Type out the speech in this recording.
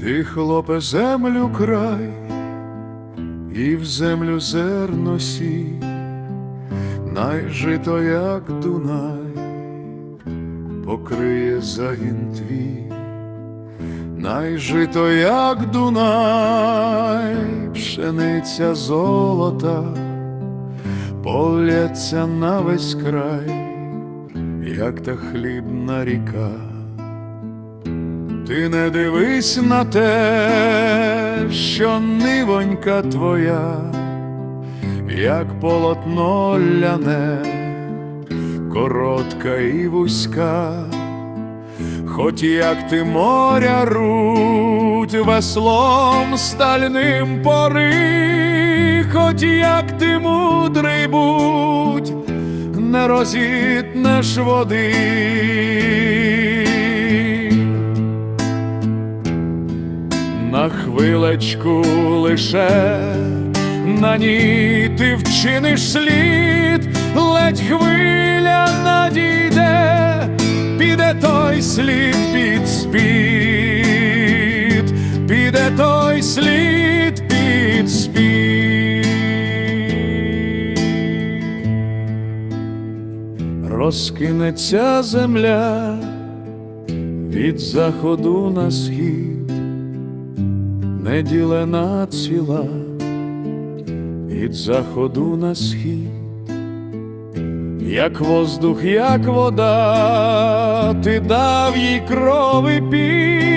Ти, хлопе, землю край, і в землю зерно сій, найжито, як Дунай, покриє загін твій, найжито, як Дунай, пшениця золота, полється на весь край, як та хлібна ріка. Ти не дивись на те, що нивонька твоя, як полотно ляне, коротка і вузька, хоч як ти моря руть веслом стальним пори, хоч як ти мудрий будь, не розітнеш води. На хвилечку лише на ній ти вчиниш слід, ледь хвиля надійде, піде той слід під спід, піде той слід під спід. Розкинеться земля від заходу на схід неділена ціла від заходу на схід, як воздух, як вода, ти дав їй крови під,